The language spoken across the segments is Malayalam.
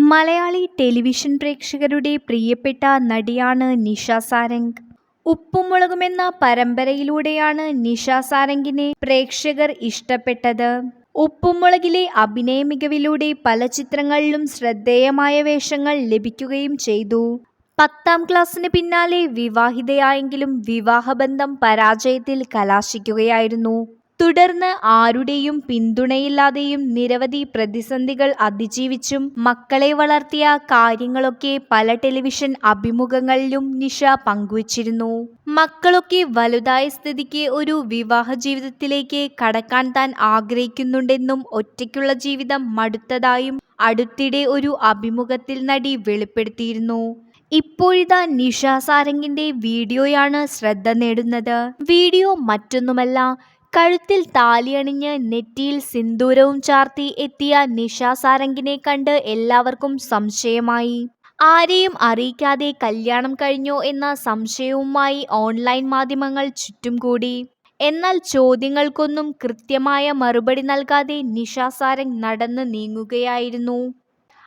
മലയാളി ടെലിവിഷൻ പ്രേക്ഷകരുടെ പ്രിയപ്പെട്ട നടിയാണ് നിഷ സാരംഗ്. ഉപ്പുമുളകുമെന്ന പരമ്പരയിലൂടെയാണ് നിഷ സാരംഗിനെ പ്രേക്ഷകർ ഇഷ്ടപ്പെട്ടത്. ഉപ്പുമുളകിലെ അഭിനയ മികവിലൂടെ പല ചിത്രങ്ങളിലും ശ്രദ്ധേയമായ വേഷങ്ങൾ ലഭിക്കുകയും ചെയ്തു. പത്താം ക്ലാസ്സിന് പിന്നാലെ വിവാഹിതയായെങ്കിലും വിവാഹബന്ധം പരാജയത്തിൽ കലാശിക്കുകയായിരുന്നു. തുടർന്ന് ആരുടെയും പിന്തുണയില്ലാതെയും നിരവധി പ്രതിസന്ധികൾ അതിജീവിച്ചും മക്കളെ വളർത്തിയ കാര്യങ്ങളൊക്കെ പല ടെലിവിഷൻ അഭിമുഖങ്ങളിലും നിഷ പങ്കുവച്ചിരുന്നു. മക്കളൊക്കെ വലുതായ സ്ഥിതിക്ക് ഒരു വിവാഹ ജീവിതത്തിലേക്ക് കടക്കാൻ താൻ ആഗ്രഹിക്കുന്നുണ്ടെന്നും ഒറ്റയ്ക്കുള്ള ജീവിതം മടുത്തതായും അടുത്തിടെ ഒരു അഭിമുഖത്തിൽ നടി വെളിപ്പെടുത്തിയിരുന്നു. ഇപ്പോഴിതാ നിഷ സാരംഗിന്റെ വീഡിയോയാണ് ശ്രദ്ധ നേടുന്നത്. വീഡിയോ മറ്റൊന്നുമല്ല കഴുത്തിൽ താലിയണിഞ്ഞ് നെറ്റിയിൽ സിന്ദൂരവും ചാർത്തി എത്തിയ നിഷ സാരംഗിനെ കണ്ട് എല്ലാവർക്കും സംശയമായി. ആരെയും അറിയിക്കാതെ കല്യാണം കഴിഞ്ഞോ എന്ന സംശയവുമായി ഓൺലൈൻ മാധ്യമങ്ങൾ ചുറ്റും കൂടി. എന്നാൽ ചോദ്യങ്ങൾക്കൊന്നും കൃത്യമായ മറുപടി നൽകാതെ നിഷ സാരംഗ് നടന്ന് നീങ്ങുകയായിരുന്നു.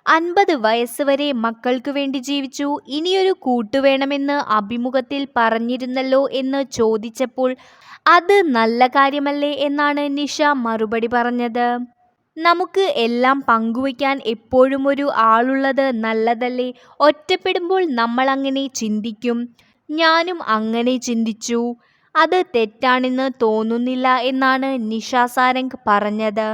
അൻപത് വയസ്സ് വരെ മക്കൾക്ക് വേണ്ടി ജീവിച്ചു. ഇനിയൊരു കൂട്ടുവേണമെന്ന് അഭിമുഖത്തിൽ പറഞ്ഞിരുന്നല്ലോ എന്ന് ചോദിച്ചപ്പോൾ അത് നല്ല കാര്യമല്ലേ എന്നാണ് നിഷ മറുപടി പറഞ്ഞത്. നമുക്ക് എല്ലാം പങ്കുവയ്ക്കാൻ എപ്പോഴും ഒരു ആളുള്ളത് നല്ലതല്ലേ? ഒറ്റപ്പെടുമ്പോൾ നമ്മൾ അങ്ങനെ ചിന്തിക്കും. ഞാനും അങ്ങനെ ചിന്തിച്ചു. അത് തെറ്റാണെന്ന് തോന്നുന്നില്ല എന്നാണ് നിഷ സാരംഗ് പറഞ്ഞത്.